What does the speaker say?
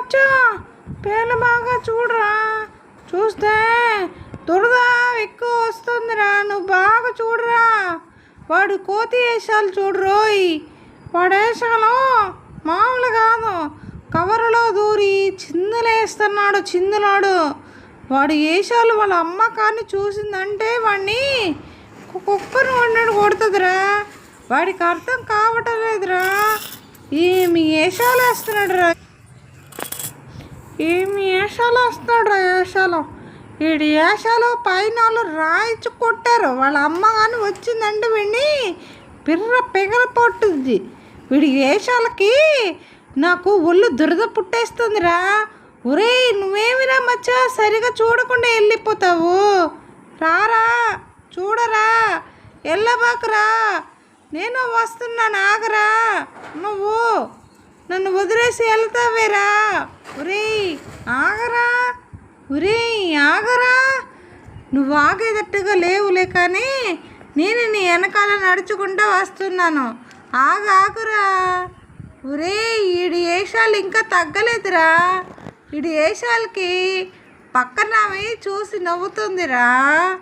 వచ్చా పేర్లు బాగా చూడరా. చూస్తే దురద ఎక్కువ వస్తుందిరా నువ్వు బాగా చూడరా. వాడు కోతి వేషాలు చూడరోయ్ వాడు వేషాలు మామూలు కాదు. కవరులో దూరి చిందులేస్తున్నాడు చిందులాడు. వాడు వేషాలు వాళ్ళ అమ్మకాన్ని చూసిందంటే వాడిని కుక్కను వండడు కొడుతుందిరా. వాడికి అర్థం కావటం లేదురా. ఏమి వేషాలు వేస్తున్నాడు రా ఏమి వేషాలు వస్తున్నాడు రా వేషాలు వీడి వేషాలు పైన వాళ్ళు రాయించి కొట్టారు. వాళ్ళ అమ్మ కానీ వచ్చిందంటే వీడిని పిర్ర పిగల పట్టుద్ది వీడి వేషాలకి నాకు ఒళ్ళు దురద పుట్టేస్తుందిరా. ఒరేయ్ నువ్వేమిరా మచ్చా? సరిగా చూడకుండా వెళ్ళిపోతావు. రారా చూడరా. వెళ్ళబాకురా. నేను వస్తున్నాను ఆగరా నువ్వు నన్ను వదిలేసి వెళ్తావేరా? ఆగరా? ఒరే ఆగరా? నువ్వు ఆగేటట్టుగా లేవులే కానీ నేను నీ వెనకాల నడుచుకుంటూ వస్తున్నాను. ఆగ ఆగురా. ఒరే ఈడి వేషాలు ఇంకా తగ్గలేదురా. ఈడి వేషాలకి పక్కన చూసి నవ్వుతుందిరా.